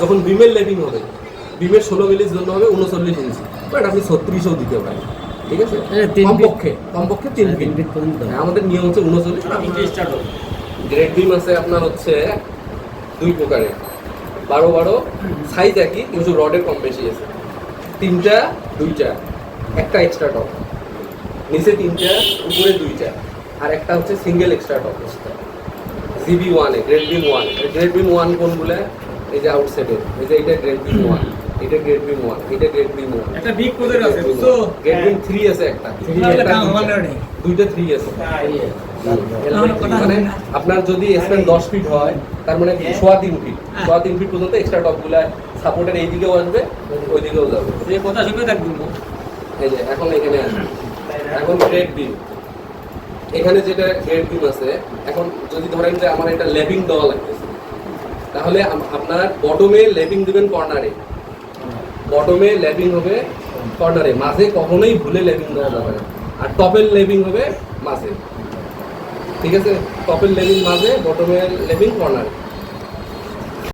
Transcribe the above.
যখন বিমের লেভিং হবে বিমের ষোলো মিলির জন্য হবে উনচল্লিশ ইঞ্চি। বাট আপনি ছত্রিশও দিতে পারেন ঠিক আছে। কমপক্ষে কমপক্ষে তিন তিন ফিট হ্যাঁ, আমাদের নিয়ম হচ্ছে উনচল্লিশ স্টার্ট হবে। গ্রেড বিম আছে আপনার হচ্ছে দুই প্রকারের। বারো বারো সাইজ একই কিন্তু রডের কম বেশি আছে। তিনটা দুইটা একটা এক্সট্রা টপ নিচে তিনটা উপরে দুইটা। আর একটা হচ্ছে সিঙ্গেল এক্সট্রা টপ জিবি ওয়ানে grade beam one grade beam one কোনগুলো? এই যে আউটসাইডে এই যে এটা গ্রেড বিম ওয়ান এটা গ্রেড বিম ওয়ান এটা গ্রেড বিম ওয়ান একটা বিগ কোদের আছে বুঝছ? গ্রেড বিম থ্রি আছে একটা। দুইটা। আমার থ্রি আছে। মানে আপনার যদি স্প্যান দশ ফিট হয় তার মানে সোয়া তিন ফিট সোয়া তিন ফিট পর্যন্ত এক্সট্রা টপগুলা সাপোর্টের এই দিকেও আসবে ওই দিকেও যাবে। এই কথা শুনে থাকবি এই যে এখন এখানে আসবে। এখন গ্রেড বিম এখানে যেটা গ্রেড বিম আছে এখন যদি ধরেন যে আমার এটা লেভিং দেওয়া লাগতেছে তাহলে আপনার বটমে লেভিং দেবেন কর্নারে বটমে ল্যাপিং হবে কর্নারে মাঝে কখনোই ভুলে লেভিং দেওয়া যাবে না। আর টপের লেভিং হবে মাঝে। ঠিক আছে? টপের লেভিং মাঝে বটমের লেভিং কর্নারে